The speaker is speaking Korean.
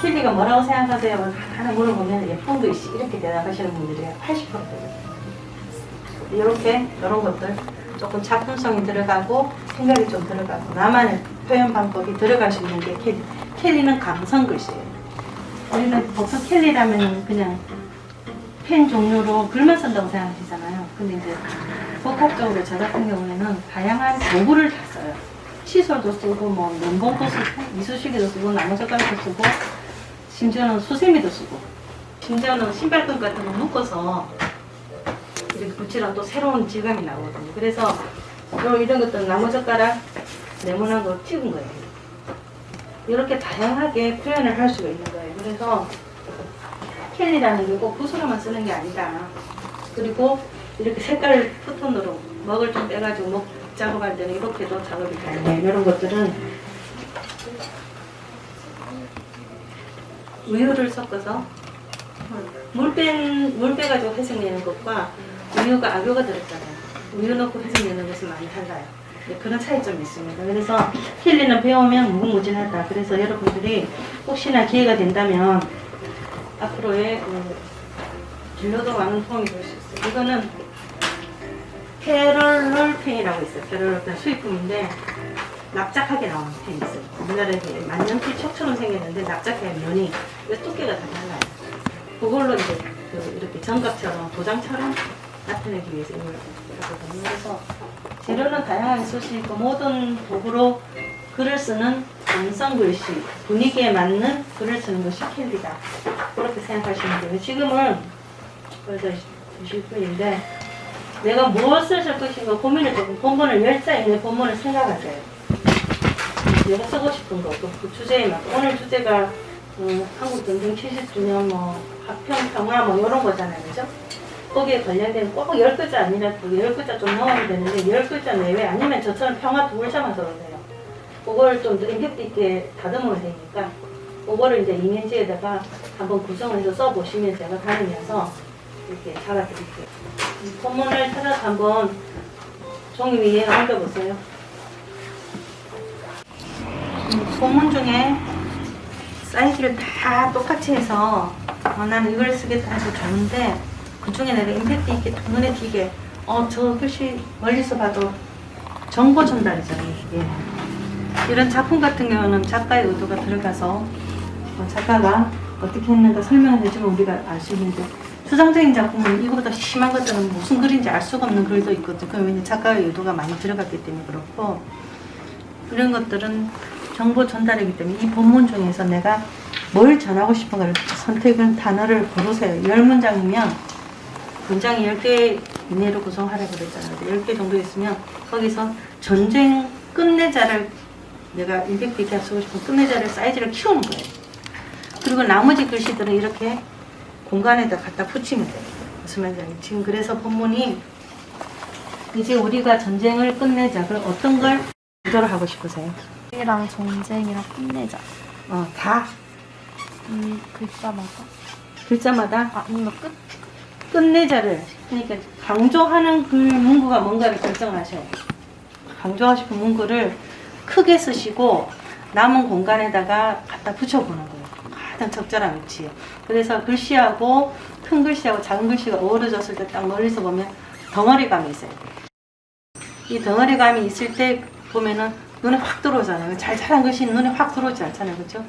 글씨가 뭐라고 생각하세요? 하나 물어보면 예쁜 글씨 이렇게 대답하시는 분들이 80%거든요. 이렇게 이런 것들 조금 작품성이 들어가고 생각이 좀 들어가고 나만의 표현 방법이 들어갈 수 있는 게 켈리. 켈리는 감성 글씨예요. 우리는 보통 켈리라면 그냥 펜 종류로 글만 쓴다고 생각하시잖아요. 근데 이제 복합적으로 저 같은 경우에는 다양한 도구를 다 써요. 칫솔도 쓰고 뭐 면봉도 쓰고 이쑤시개도 쓰고 나무젓가락도 쓰고 심지어는 수세미도 쓰고 심지어는 신발끈 같은 거 묶어서 이렇게 붙이면 또 새로운 질감이 나거든요. 그래서 요 이런 것들은 나무젓가락 네모난 거 찍은 거예요. 이렇게 다양하게 표현을 할 수가 있는 거예요. 그래서 캔이라는 게꼭 붓으로만 쓰는 게 아니다. 그리고 이렇게 색깔 푸톤으로 먹을 좀 빼가지고 먹 작업할 때는 이렇게도 작업이 가능해요. 이런 것들은 우유를 섞어서 물 뺀, 물 빼가지고 회색 내는 것과 우유가 악유가 들었잖아요. 우유 넣고 회색 내는 것은 많이 달라요. 네, 그런 차이점이 있습니다. 그래서 힐리는 배우면 무궁무진하다. 그래서 여러분들이 혹시나 기회가 된다면 앞으로의 그 진로도 많은 도움이 될 수 있어요. 이거는 페럴럴 펜이라고 있어요. 페럴럴 펜 수입품인데 납작하게 나오는 펜이 있어요. 우리나라에 만년필 척처럼 생겼는데 납작해 면이 이 두께가 다 달라요. 그걸로 이제 그 이렇게 정갑처럼 도장처럼 나타내기 위해서 이걸 하거든요. 그래서 재료는 다양하게 쓸 수 있고 모든 도구로 글을 쓰는 감성 글씨, 분위기에 맞는 글을 쓰는 것이 캔디다. 그렇게 생각하시면 돼요. 지금은 그래서 주실 분인데 내가 무엇을 쓸 것인가 고민을 조금 본문을 열자 있는 본문을 생각하세요. 내가 쓰고 싶은 거, 그, 그 주제에 맞 오늘 주제가 음, 한국 전쟁 70주년 뭐 화평 평화 뭐 이런 거잖아요, 그죠? 거기에 관련된 꼭 10글자 아니라도 10글자 좀 넣으면 되는데 10글자 내외 아니면 저처럼 평화 두 글자만 돼요. 그걸 좀더 임팩트 있게 다듬으면 되니까 그거를 이제 이면지에다가 한번 구성을 해서 써보시면 제가 다니면서 이렇게 잡아드릴게요. 이 본문을 찾아서 한번 종이 위에 옮겨보세요. 이 본문 중에 사이즈를 다 똑같이 해서 어, 나는 이걸 쓰겠다 해서 좋은데 그 중에 내가 임팩트 있게 두 눈에 띄게 어 저 글씨 멀리서 봐도 정보 전달이잖아요 이게 이런 작품 같은 경우는 작가의 의도가 들어가서 어, 작가가 어떻게 했는가 설명을 해주면 우리가 알 수 있는데 추상적인 작품은 이거보다 심한 것들은 무슨 글인지 알 수가 없는 글도 있거든요. 그럼 왜냐 작가의 의도가 많이 들어갔기 때문에 그렇고 이런 것들은 정보 전달이기 때문에 이 본문 중에서 내가 뭘 전하고 싶은가를 선택은 단어를 고르세요. 열 문장이면 문장이 10개 이내로 구성하라고 그랬잖아요. 10개 정도 있으면 거기서 전쟁 끝내자를 내가 임팩트 있게 쓰고 싶은 끝내자를 사이즈를 키우는 거예요. 그리고 나머지 글씨들은 이렇게 공간에다 갖다 붙이면 돼요. 알겠죠? 지금 그래서 본문이 이제 우리가 전쟁을 끝내자. 그럼 어떤 걸 구조로 하고 싶으세요? 이랑 전쟁이랑 끝내자. 어, 다 이 글자마다. 글자마다 아, 이거 끝? 끝내자를 그러니까 강조하는 글 문구가 뭔가를 결정하셔야 돼요. 강조하고 싶은 문구를 크게 쓰시고 남은 공간에다가 갖다 붙여보는 거예요. 가장 적절한 위치에. 그래서 글씨하고 큰 글씨하고 작은 글씨가 어우러졌을 때 딱 멀리서 보면 덩어리감이 있어요. 이 덩어리감이 있을 때 보면은 눈에 확 들어오잖아요. 잘 자란 글씨는 눈에 확 들어오지 않잖아요. 그렇죠?